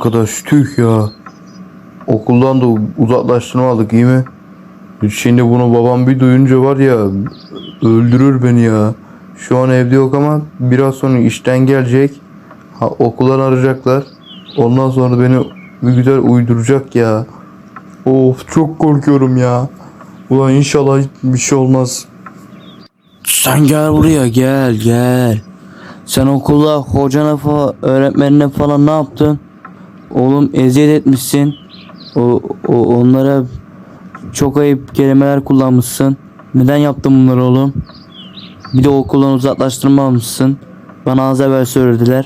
arkadaş tüh ya. Okuldan da uzaklaştırmadık iyi mi? Şimdi bunu babam bir duyunca var ya öldürür beni ya. Şu an evde yok ama biraz sonra işten gelecek. Ha, okuldan arayacaklar. Ondan sonra beni bir güzel uyduracak ya. Of çok korkuyorum ya. Ulan inşallah bir şey olmaz. Sen gel buraya gel gel. Sen okulda hocana falan öğretmenine falan ne yaptın? Oğlum eziyet etmişsin. O, o onlara çok ayıp kelimeler kullanmışsın. Neden yaptın bunları oğlum? Bir de okuldan uzaklaştırmamışsın. Bana az evvel söylediler.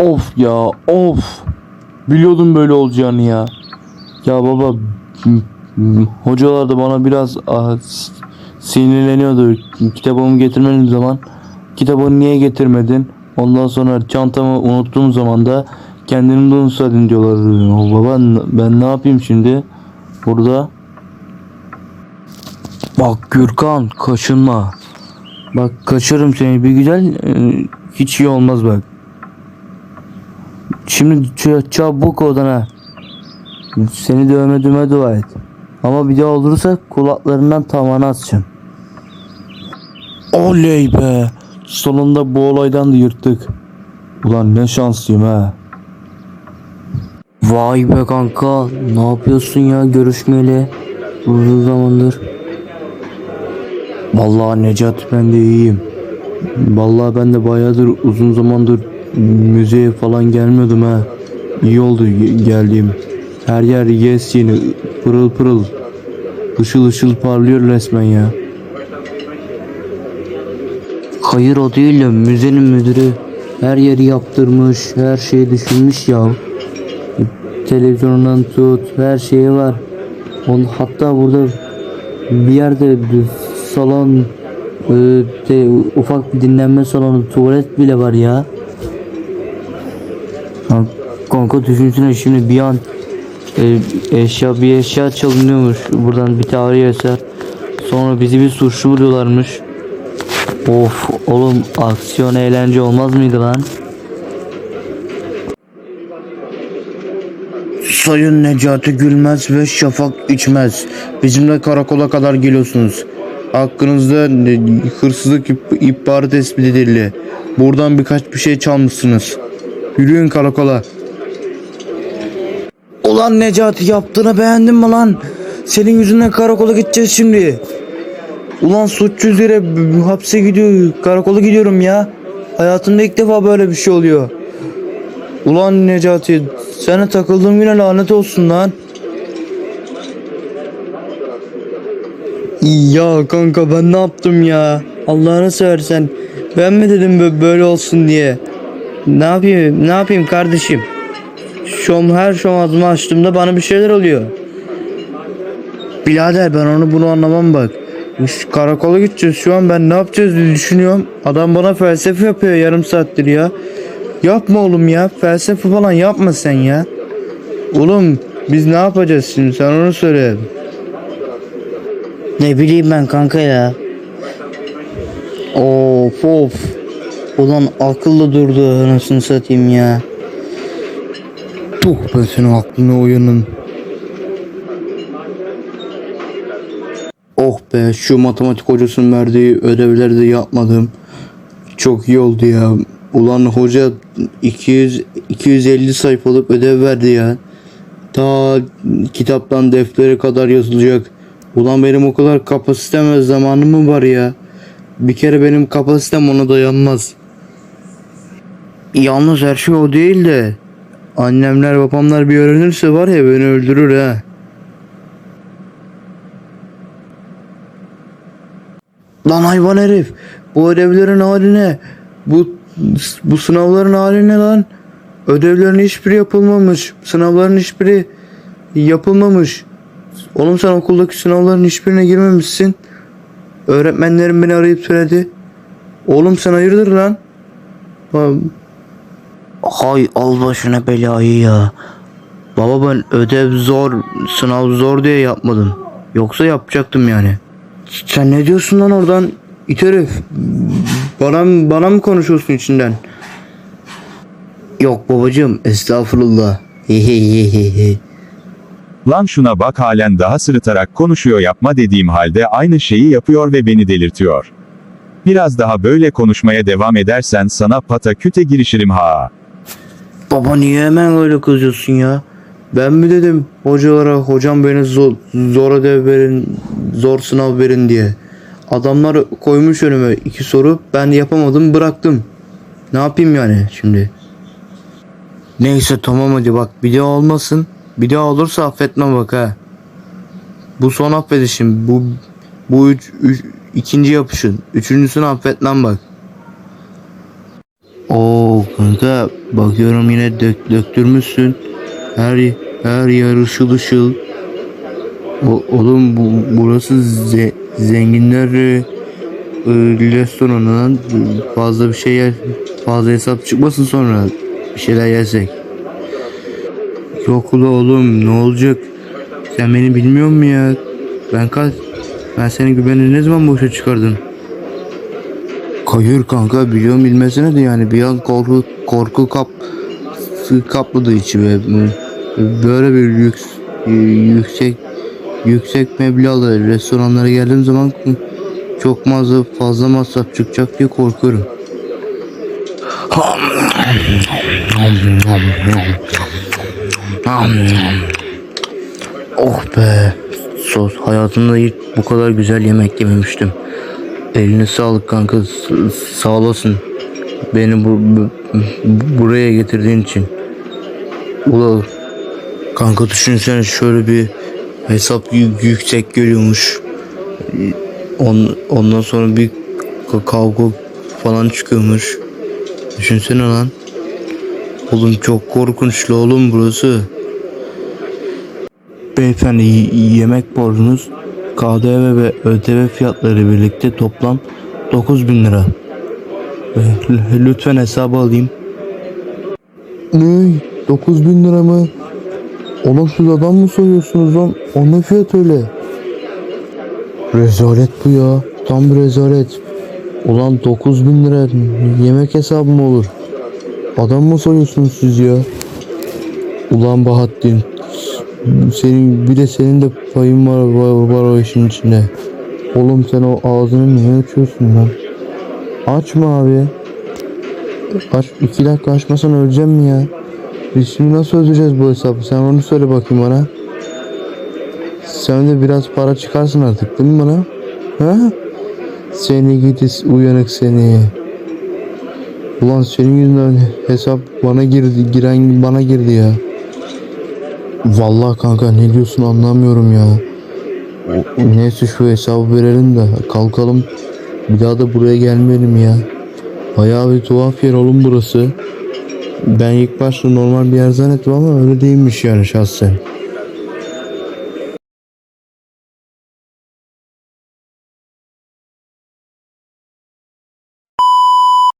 Of ya of. Biliyordum böyle olacağını ya. Ya baba hocalar da bana biraz ah, sinirleniyordu. Kitabımı getirmediğim zaman kitabını niye getirmedin? Ondan sonra çantamı unuttuğum zaman da kendini unutsaydın diyorlar. O baba ben ne yapayım şimdi burada? Bak Gürkan kaşınma. Bak kaçırırım seni bir güzel e, hiç iyi olmaz bak. Şimdi çabuk odana. Seni dövmediğime dua et. Ama bir daha olursa kulaklarından tavana atacağım. Oley be. Sonunda bu olaydan da yırttık. Ulan ne şanslıyım ha. Vay be kanka. Ne yapıyorsun ya görüşmeli? Uzun zamandır. Vallahi Necat ben de iyiyim. Vallahi ben de bayağıdır uzun zamandır müzeye falan gelmiyordum ha. İyi oldu ge- geldiğim. Her yer yes yeni pırıl pırıl. Işıl ışıl parlıyor resmen ya. Hayır o değil de müzenin müdürü her yeri yaptırmış, her şeyi düşünmüş ya. Televizyondan tut, her şeyi var. On, hatta burada bir yerde bir salon, e, de, ufak bir dinlenme salonu, tuvalet bile var ya. Kanka düşünsene şimdi bir an e, eşya bir eşya çalınıyormuş buradan bir tarihi eser. Sonra bizi bir suçlu buluyorlarmış. Of oğlum aksiyon eğlence olmaz mıydı lan? Sayın Necati Gülmez ve Şafak İçmez. Bizimle karakola kadar geliyorsunuz. Hakkınızda hırsızlık ihbarı tespit edildi. Buradan birkaç bir şey çalmışsınız. Yürüyün karakola. Ulan Necati yaptığını beğendin mi lan? Senin yüzünden karakola gideceğiz şimdi. Ulan suçsuz yere hapse gidiyor, karakola gidiyorum ya. Hayatımda ilk defa böyle bir şey oluyor. Ulan Necati, sana takıldığım güne lanet olsun lan. Ya kanka ben ne yaptım ya? Allah'ını seversen ben mi dedim bö- böyle olsun diye? Ne yapayım? Ne yapayım kardeşim? Şom her şom ağzımı açtığımda bana bir şeyler oluyor. Birader ben onu bunu anlamam bak. Biz karakola gideceğiz şu an ben ne yapacağız diye düşünüyorum. Adam bana felsefe yapıyor yarım saattir ya. Yapma oğlum ya felsefe falan yapma sen ya. Oğlum biz ne yapacağız şimdi sen onu söyle. Ne bileyim ben kanka ya. Of of. Ulan akıllı durdu anasını satayım ya. Tuh ben senin aklına uyanın. Oh be şu matematik hocasının verdiği ödevleri de yapmadım. Çok iyi oldu ya. Ulan hoca 200 250 sayfalık ödev verdi ya. Ta kitaptan deftere kadar yazılacak. Ulan benim o kadar kapasitem zamanım mı var ya? Bir kere benim kapasitem ona dayanmaz. Yalnız her şey o değil de Annemler babamlar bir öğrenirse var ya beni öldürür ha. Lan hayvan herif. Bu ödevlerin hali ne? Bu bu sınavların hali ne lan? Ödevlerin hiçbiri yapılmamış. Sınavların hiçbiri yapılmamış. Oğlum sen okuldaki sınavların hiçbirine girmemişsin. Öğretmenlerim beni arayıp söyledi. Oğlum sen hayırdır lan? Ha, Hay al başına belayı ya. Baba ben ödev zor, sınav zor diye yapmadım. Yoksa yapacaktım yani. Sen ne diyorsun lan oradan? İt herif. Bana, bana mı konuşuyorsun içinden? Yok babacığım estağfurullah. Lan şuna bak halen daha sırıtarak konuşuyor yapma dediğim halde aynı şeyi yapıyor ve beni delirtiyor. Biraz daha böyle konuşmaya devam edersen sana pataküte girişirim ha. Baba niye hemen öyle kızıyorsun ya? Ben mi dedim hocalara hocam beni zor, zor ödev verin, zor sınav verin diye. Adamlar koymuş önüme iki soru ben yapamadım bıraktım. Ne yapayım yani şimdi? Neyse tamam hadi bak bir daha olmasın. Bir daha olursa affetmem bak ha. Bu son affedişim. Bu bu üç, üç- ikinci yapışın. Üçüncüsünü affetmem bak. Oo kanka bakıyorum yine dök, döktürmüşsün. Her her yer ışıl ışıl. O, oğlum bu, burası ze- zenginler e, e, restoranından fazla bir şey yer fazla hesap çıkmasın sonra bir şeyler yersek. Yok oğlum ne olacak? Sen beni bilmiyor musun ya? Ben kaç ben senin güvenini ne zaman boşa çıkardım? Hayır kanka biliyorum bilmesine de yani bir an korku korku kap kapladı içime. Böyle bir lüks yüksek yüksek meblağlı restoranlara geldiğim zaman çok fazla fazla masraf çıkacak diye korkuyorum. Oh be. Sos hayatımda hiç bu kadar güzel yemek yememiştim. Eline sağlık kanka. Sağ olasın. Beni bu, bu- buraya getirdiğin için. Ula kanka düşünsene şöyle bir hesap yü- yüksek geliyormuş. On, ondan sonra bir ka- kavga falan çıkıyormuş. Düşünsene lan. Oğlum çok korkunçlu oğlum burası. Beyefendi yemek borcunuz KDV ve ÖTV fiyatları birlikte toplam 9000 lira. Lütfen hesabı alayım. Ne? 9000 lira mı? Oğlum siz adam mı soruyorsunuz lan? O ne fiyat öyle? Rezalet bu ya. Tam bir rezalet. Ulan 9000 lira yemek hesabı mı olur? Adam mı soruyorsunuz siz ya? Ulan Bahattin senin bir de senin de payın var, var, var o işin içinde. Oğlum sen o ağzını niye açıyorsun lan? Açma abi. Aç, iki dakika açmasan öleceğim mi ya? Biz nasıl ödeyeceğiz bu hesabı? Sen onu söyle bakayım bana. Sen de biraz para çıkarsın artık değil mi bana? Ha? Seni gidis uyanık seni. Ulan senin yüzünden hesap bana girdi, giren bana girdi ya. Vallahi kanka ne diyorsun anlamıyorum ya. Neyse şu hesabı verelim de kalkalım. Bir daha da buraya gelmeyelim ya. Bayağı bir tuhaf yer oğlum burası. Ben ilk başta normal bir yer zannettim ama öyle değilmiş yani şahsen.